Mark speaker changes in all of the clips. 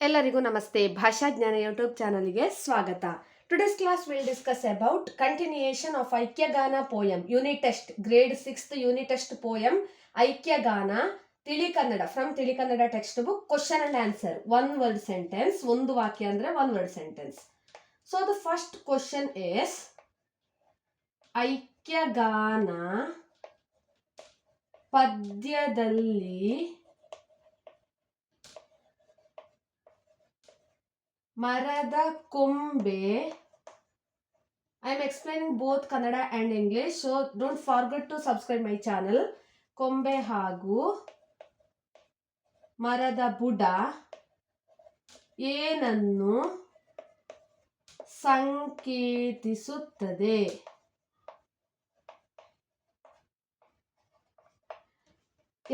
Speaker 1: ಎಲ್ಲರಿಗೂ ನಮಸ್ತೆ. ಭಾಷಾ ಜ್ಞಾನ ಯೂಟ್ಯೂಬ್ ಚಾನಲ್ಗೆ ಸ್ವಾಗತ. Today's class will discuss about continuation of Aikyagana poem unit grade sixth unit test poem Aikyagana Tili Kannada from Tili Kannada text book question and answer one word sentence ಒಂದು ವಾಕ್ಯ ಅಂದ್ರೆ one word sentence so the first question is Aikyagana ಪದ್ಯದಲ್ಲಿ ಮರದ ಕೊಂಬೆ. I am explaining both Kannada and English so don't forget to subscribe my channel ಕೊಂಬೆ ಹಾಗೂ ಮರದ ಬುಡ. ಏನನ್ನು ಸಂಕೇತಿಸುತ್ತದೆ?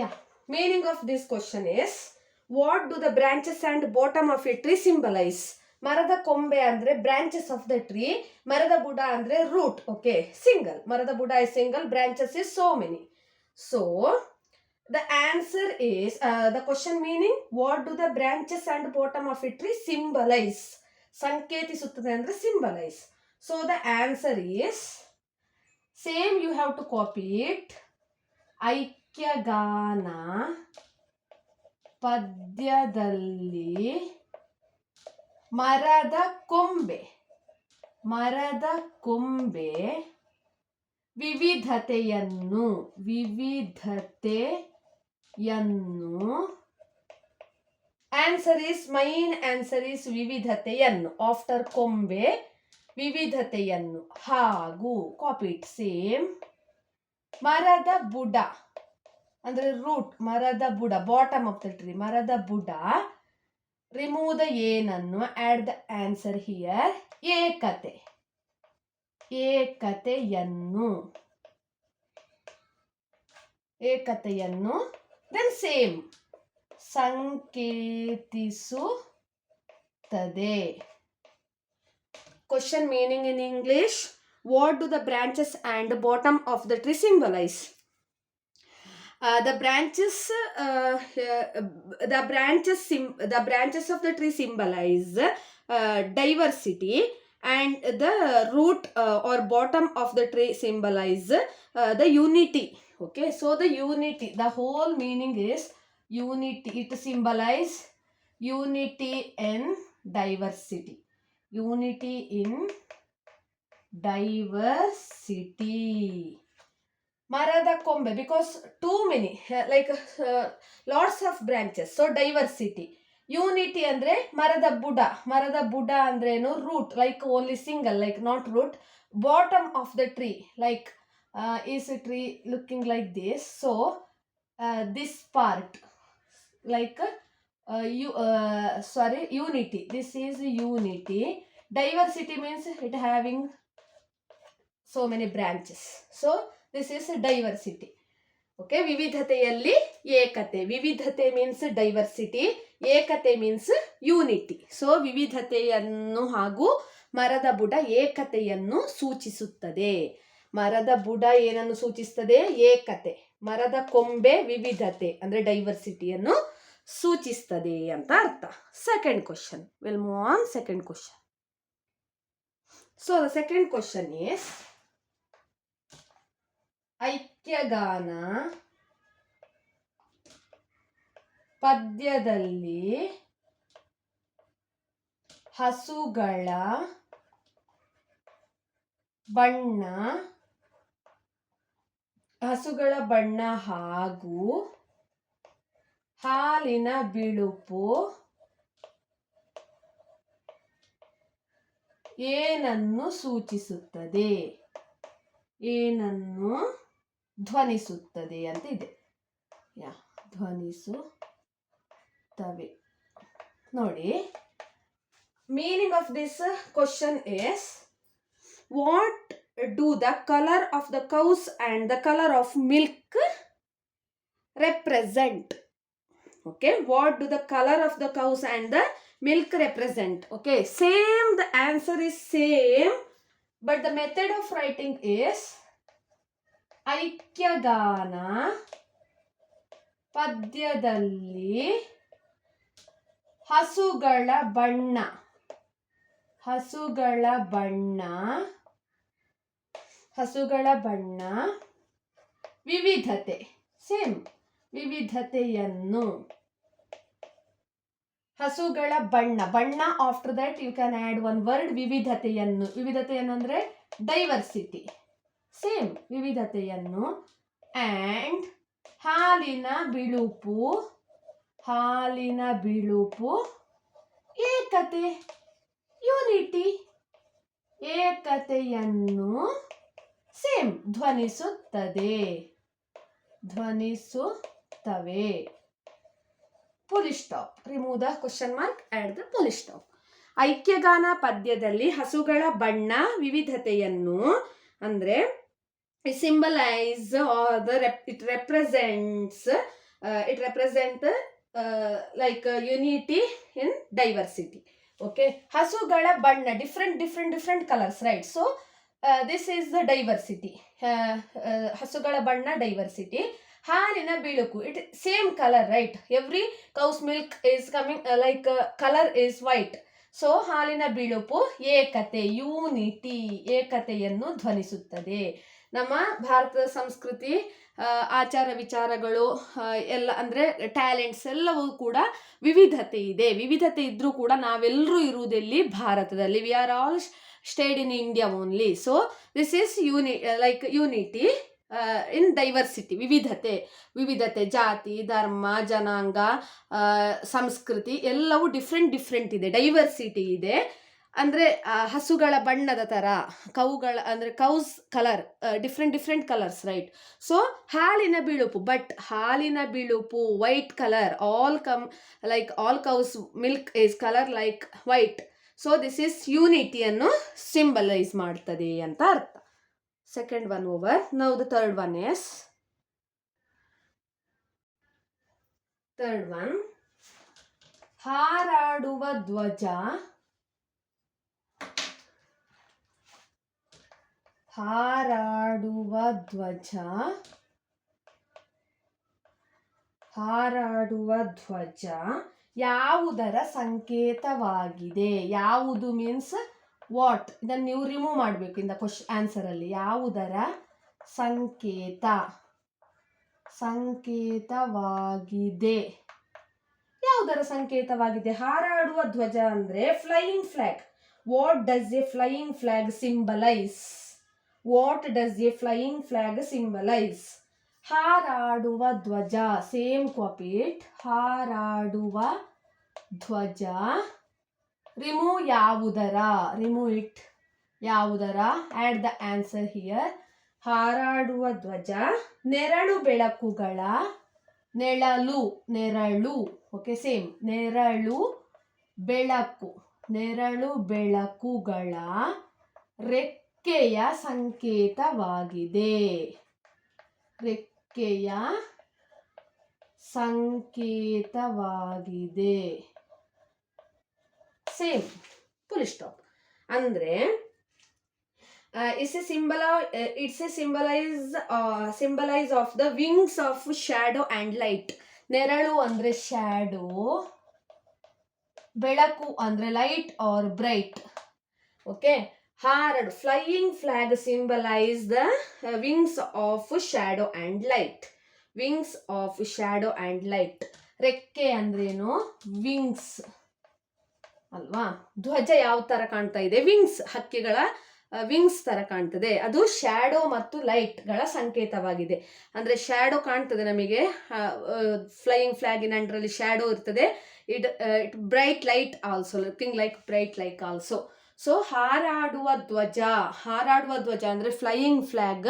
Speaker 1: Yeah meaning of this question is what do the branches and bottom of a tree symbolise ಮರದ ಕೊಂಬೆ ಅಂದ್ರೆ ಬ್ರಾಂಚಸ್ ಆಫ್ ದ ಟ್ರೀ ಮರದ ಬುಡ ಅಂದ್ರೆ ರೂಟ್ ಓಕೆ ಸಿಂಗಲ್ ಮರದ ಬುಡ is single branches is so many so the answer is the question meaning what do the branches and bottom of a tree symbolise ಸಂಕೇತಿಸುತ್ತದೆ ಅಂದ್ರೆ symbolise so the answer is same you have to copy it Aikyagana ಪದ್ಯದಲ್ಲಿ ಮರದ ಕೊಂಬೆ ಮರದ ಕೊಂಬೆ ವಿವಿಧತೆಯನ್ನು ವಿವಿಧತೆಯನ್ನು. Answer is main answer is ವಿವಿಧತೆಯನ್ನು after ಕೊಂಬೆ ವಿವಿಧತೆಯನ್ನು. ಹಾಗೂ ಕಾಪಿಟ್ ಸೇಮ್ ಮರದ ಬುಡ. ಅಂದ್ರೆ ರೂಟ್ ಮರದ ಬುಡ ಬಾಟಮ್ ಆಫ್ ದ ಟ್ರೀ ಮರದ ಬುಡ. ರಿಮೂವ್ ದ ಏನನ್ನು ಆ್ಯಡ್ ದ ಆನ್ಸರ್ ಹಿಯರ್ ಏಕತೆ. ಏಕತೆಯನ್ನು. ಏಕತೆಯನ್ನು. ದೆನ್ ಸೇಮ್ ಸಂಕೇತಿಸುತ್ತದೆ. Question meaning in English what do the branches and bottom of the tree symbolise uh, the branches uh, uh, the branches the branches of the tree symbolize uh, diversity and the root uh, or bottom of the tree symbolize uh, the unity. Okay so the unity the whole meaning is unity. It symbolize unity in diversity. Unity in diversity ಮರದ ಕೊಂಬೆ because too many like lots of branches so diversity unity ಅಂದ್ರೆ ಮರದ ಬುಡ ಮರದ ಬುಡ ಅಂದ್ರೇನು root like only single like not root bottom of the tree like is tree looking like this so this part like you sorry unity this is unity diversity means it having so many branches so this is diversity okay ವಿವಿಧತೆಯಲ್ಲಿ ಏಕತೆ ವಿವಿಧತೆ means diversity ಏಕತೆ means unity so ವಿವಿಧತೆಯನ್ನು ಹಾಗೂ ಮರದ ಬುಡ ಏಕತೆಯನ್ನು ಸೂಚಿಸುತ್ತದೆ ಮರದ ಬುಡ ಏನನ್ನು ಸೂಚಿಸುತ್ತದೆ ಏಕತೆ ಮರದ ಕೊಂಬೆ ವಿವಿಧತೆ ಅಂದರೆ ಡೈವರ್ಸಿಟಿಯನ್ನು ಸೂಚಿಸ್ತದೆ ಅಂತ ಅರ್ಥ second question will move on second question so the second question is Aikyagana ಪದ್ಯದಲ್ಲಿ ಹಸುಗಳ ಬಣ್ಣ ಹಸುಗಳ ಬಣ್ಣ ಹಾಗೂ ಹಾಲಿನ ಬಿಳುಪು ಏನನ್ನು ಸೂಚಿಸುತ್ತದೆ? ಏನನ್ನು ಧ್ವನಿಸುತ್ತದೆ ಅಂತ ಇದೆ ಯಾ ಧ್ವನಿಸುತ್ತವೆ ನೋಡಿ meaning of this question is what do the colour of the cows and the colour of milk represent okay what do the colour of the cows and the milk represent okay same the answer is same but the method of writing is Aikyagana ಪದ್ಯದಲ್ಲಿ ಹಸುಗಳ ಬಣ್ಣ. ಹಸುಗಳ ಬಣ್ಣ. ಹಸುಗಳ ಬಣ್ಣ. ವಿವಿಧತೆ. Same. ವಿವಿಧತೆಯನ್ನು. ಹಸುಗಳ ಬಣ್ಣ. ಬಣ್ಣ after that you can add one word ವಿವಿಧತೆಯನ್ನು. ವಿವಿಧತೆಯನ್ನು ಅಂದರೆ ಡೈವರ್ಸಿಟಿ ಸೇಮ್ ವಿವಿಧತೆಯನ್ನು ಆ್ಯಂಡ್ ಹಾಲಿನ ಬಿಳುಪು ಹಾಲಿನ ಬಿಳುಪು, ಏಕತೆ ಯೂನಿಟಿ ಏಕತೆಯನ್ನು ಸೇಮ್ ಧ್ವನಿಸುತ್ತದೆ. ಧ್ವನಿಸುತ್ತವೆ. Full stop remove the question mark add the full stop Aikyagana ಪದ್ಯದಲ್ಲಿ ಹಸುಗಳ ಬಣ್ಣ ವಿವಿಧತೆಯನ್ನು ಅಂದರೆ symbolize the it represents it represent like unity in diversity okay ಹಸುಗಳ ಬಣ್ಣ different different different colours right so this is the diversity ಹಸುಗಳ ಬಣ್ಣ diversity ಹಾಲಿನ ಬಿಳುಕು it same colour right every cows milk is coming like colour is white so ಹಾಲಿನ ಬಿಳುಪು ಏಕತೆ, unity, ಏಕತೆಯನ್ನು ಧ್ವನಿಸುತ್ತದೆ. ನಮ್ಮ ಭಾರತದ ಸಂಸ್ಕೃತಿ ಆಚಾರ ವಿಚಾರಗಳು ಎಲ್ಲ ಅಂದರೆ ಟ್ಯಾಲೆಂಟ್ಸ್ ಎಲ್ಲವೂ ಕೂಡ ವಿವಿಧತೆ ಇದೆ. ವಿವಿಧತೆ ಇದ್ದರೂ ಕೂಡ ನಾವೆಲ್ಲರೂ ಇರುವುದೆಲ್ಲಿ? ಭಾರತದಲ್ಲಿ. We are all stayed in India only so this is uni like unity in diversity ವಿವಿಧತೆ ವಿವಿಧತೆ, ಜಾತಿ, ಧರ್ಮ, ಜನಾಂಗ ಸಂಸ್ಕೃತಿ ಎಲ್ಲವೂ ಡಿಫ್ರೆಂಟ್ ಡಿಫ್ರೆಂಟ್ ಇದೆ ಡೈವರ್ಸಿಟಿ ಇದೆ. ಅಂದರೆ ಹಸುಗಳ ಬಣ್ಣದ ಥರ ಕೌಗಳ ಅಂದರೆ cows colour different different colours right so ಹಾಲಿನ ಬಿಳುಪು ಬಟ್ ಹಾಲಿನ ಬಿಳುಪು white colour all come like all cows milk is colour like white so this is ಯೂನಿಟಿಯನ್ನು symbolise ಮಾಡ್ತದೆ ಅಂತ ಅರ್ಥ. Second one over now the third one yes third one ಹಾರಾಡುವ ಧ್ವಜ. ಹಾರಾಡುವ ಧ್ವಜ. ಹಾರಾಡುವ ಧ್ವಜ ಯಾವುದರ ಸಂಕೇತವಾಗಿದೆ? ಯಾವುದು ಮೀನ್ಸ್ ವಾಟ್? ಇದನ್ನು ನೀವು ರಿಮೂವ್ ಮಾಡಬೇಕು ಇಂದ ಕ್ವಶ್ ಆನ್ಸರಲ್ಲಿ ಯಾವುದರ ಸಂಕೇತ? ಸಂಕೇತವಾಗಿದೆ. ಯಾವುದರ ಸಂಕೇತವಾಗಿದೆ? ಹಾರಾಡುವ ಧ್ವಜ ಅಂದರೆ flying flag what does a flying flag symbolise what does a flying flag symbolise ಹಾರಾಡುವ ಧ್ವಜ. ಸೇಮ್ ಕಾಪಿಟ್ ಹಾರಾಡುವ ಧ್ವಜ. ರಿಮೂವ್ ಯಾವುದರ, ರಿಮೂವ್ ಇಟ್ ಯಾವುದರ? ಆ್ಯಡ್ ದ ಆನ್ಸರ್ ಹಿಯರ್ ಹಾರಾಡುವ ಧ್ವಜ, ನೆರಳು ಬೆಳಕುಗಳ, ನೆಳಲು, ನೆರಳು ಓಕೆ ಸೇಮ್ ನೆರಳು ಬೆಳಕು, ನೆರಳು ಬೆಳಕುಗಳ ರೆಕ್ಕೆಯ ಸಂಕೇತವಾಗಿದೆ. ರೆಕ್ಕೆಯ ಸಂಕೇತವಾಗಿದೆ. ಸೇಮ್ ಫುಲ್ ಸ್ಟಾಪ್ ಅಂದರೆ it's a symbol it's a symbolise symbolise of the wings of shadow and light ನೆರಳು ಅಂದರೆ ಶ್ಯಾಡೋ ಬೆಳಕು ಅಂದರೆ light or bright okay ಹಾರಡು flying flag symbolise the wings of shadow and light wings of shadow and light ರೆಕ್ಕೆ ಅಂದ್ರೇನು wings ಅಲ್ವಾ? ಧ್ವಜ ಯಾವ ಥರ ಕಾಣ್ತಾ ಇದೆ? ವಿಂಗ್ಸ್ ಹಕ್ಕಿಗಳ ವಿಂಗ್ಸ್ ಥರ ಕಾಣ್ತದೆ. ಅದು ಶ್ಯಾಡೋ ಮತ್ತು ಲೈಟ್ಗಳ ಸಂಕೇತವಾಗಿದೆ. ಅಂದರೆ ಶ್ಯಾಡೋ ಕಾಣ್ತದೆ ನಮಗೆ. ಫ್ಲೈಯಿಂಗ್ ಫ್ಲಾಗಿನ ಅಂಡರಲ್ಲಿ ಶ್ಯಾಡೋ ಇರ್ತದೆ. It it bright light also looking like bright like also so ಹಾರಾಡುವ ಧ್ವಜ ಹಾರಾಡುವ ಧ್ವಜ ಅಂದರೆ ಫ್ಲೈಯಿಂಗ್ ಫ್ಲಾಗ್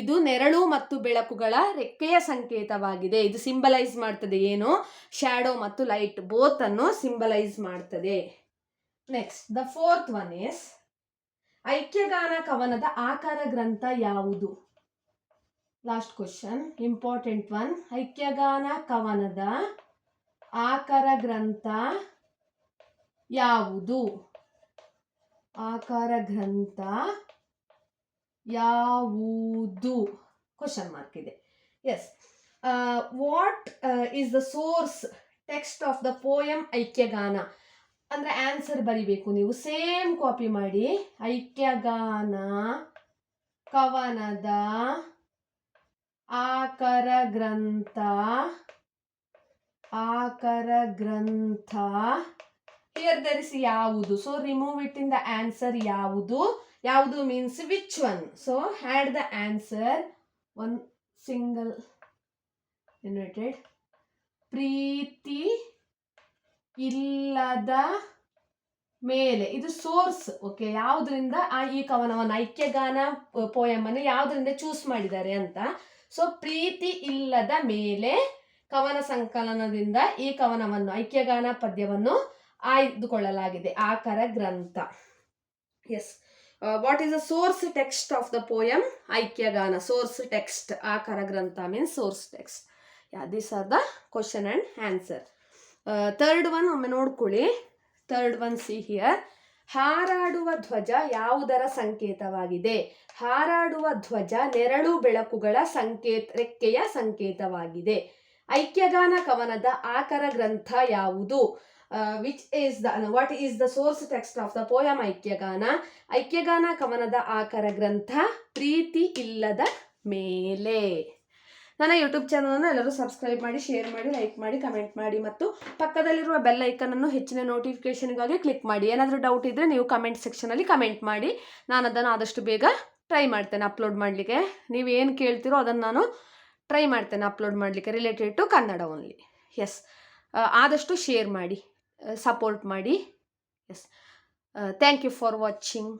Speaker 1: ಇದು ನೆರಳು ಮತ್ತು ಬೆಳಕುಗಳ ರೆಕ್ಕೆಯ ಸಂಕೇತವಾಗಿದೆ. ಇದು ಸಿಂಬಲೈಸ್ ಮಾಡ್ತದೆ ಏನು? ಶ್ಯಾಡೋ ಮತ್ತು ಲೈಟ್ ಬೋತ್ ಅನ್ನು ಸಿಂಬಲೈಸ್ ಮಾಡ್ತದೆ. Next the fourth one is Aikyagana ಕವನದ ಆಕಾರ ಗ್ರಂಥ ಯಾವುದು? Last question important one Aikyagana ಕವನದ ಆಕಾರ ಗ್ರಂಥ ಯಾವುದು? ಆಕಾರ ಗ್ರಂಥ ಯಾವುದು? ಕ್ವಶನ್ ಮಾರ್ಕ್ ಇದೆ. Yes what is the source text of the poem Aikyagana ಅಂದರೆ ಆನ್ಸರ್ ಬರಿಬೇಕು ನೀವು. ಸೇಮ್ ಕಾಪಿ ಮಾಡಿ. ಐಕ್ಯಗಾನ ಕವನದ ಆಕರ ಗ್ರಂಥ ಆಕರ ಗ್ರಂಥ ಹಿಯರ್ ಇಸ್ ಯಾವುದು? So remove it in the answer ಯಾವುದು? ಯಾವುದು means which one so had the answer one single united ಪ್ರೀತಿ ಇಲ್ಲದ ಮೇಲೆ. ಇದು ಸೋರ್ಸ್ ಓಕೆ ಯಾವುದರಿಂದ ಆ ಈ ಕವನವನ್ನು, ಐಕ್ಯಗಾನ ಪೋಯಮ್ ಅನ್ನು ಯಾವುದರಿಂದ ಚೂಸ್ ಮಾಡಿದ್ದಾರೆ ಅಂತ? ಸೊ ಪ್ರೀತಿ ಇಲ್ಲದ ಮೇಲೆ ಕವನ ಸಂಕಲನದಿಂದ ಈ ಕವನವನ್ನು, ಐಕ್ಯಗಾನ ಪದ್ಯವನ್ನು ಆಯ್ದುಕೊಳ್ಳಲಾಗಿದೆ. ಆಕರ ಗ್ರಂಥ yes what is the source text of the poem Aikyagana. Source text ಆಕರ ಗ್ರಂಥ means source text yeah this are the question and answer third one ಒಮ್ಮೆ ನೋಡ್ಕೊಳ್ಳಿ. ಥರ್ಡ್ ಒನ್ ಸಿ ಹಿಯರ್ ಹಾರಾಡುವ ಧ್ವಜ ಯಾವುದರ ಸಂಕೇತವಾಗಿದೆ? ಹಾರಾಡುವ ಧ್ವಜ ನೆರಳು ಬೆಳಕುಗಳ ಸಂಕೇತ, ರೆಕ್ಕೆಯ ಸಂಕೇತವಾಗಿದೆ. ಐಕ್ಯಗಾನ ಕವನದ ಆಕರ ಗ್ರಂಥ ಯಾವುದು? Which is the what is the source text of the poem Aikyagana Aikyagana ಕವನದ ಆಕರ ಗ್ರಂಥ, ಪ್ರೀತಿ ಇಲ್ಲದ ಮೇಲೆ. ನನ್ನ ಯೂಟ್ಯೂಬ್ ಚಾನಲನ್ನು ಎಲ್ಲರೂ ಸಬ್ಸ್ಕ್ರೈಬ್ ಮಾಡಿ ಶೇರ್ ಮಾಡಿ ಲೈಕ್ ಮಾಡಿ ಕಮೆಂಟ್ ಮಾಡಿ, ಮತ್ತು ಪಕ್ಕದಲ್ಲಿರುವ ಬೆಲ್ ಐಕನನ್ನು ಹೆಚ್ಚಿನ ನೋಟಿಫಿಕೇಷನ್ಗಾಗಿ ಕ್ಲಿಕ್ ಮಾಡಿ. ಏನಾದರೂ ಡೌಟ್ ಇದ್ದರೆ ನೀವು ಕಮೆಂಟ್ ಸೆಕ್ಷನಲ್ಲಿ ಕಮೆಂಟ್ ಮಾಡಿ. ನಾನು ಅದನ್ನು ಆದಷ್ಟು ಬೇಗ ಟ್ರೈ ಮಾಡ್ತೇನೆ ಅಪ್ಲೋಡ್ ಮಾಡಲಿಕ್ಕೆ. ನೀವು ಏನು ಕೇಳ್ತೀರೋ ಅದನ್ನು ನಾನು ಟ್ರೈ ಮಾಡ್ತೇನೆ ಅಪ್ಲೋಡ್ ಮಾಡಲಿಕ್ಕೆ related to Kannada only yes ಆದಷ್ಟು ಶೇರ್ ಮಾಡಿ. ಸಪೋರ್ಟ್ ಮಾಡಿ. Yes thank you for watching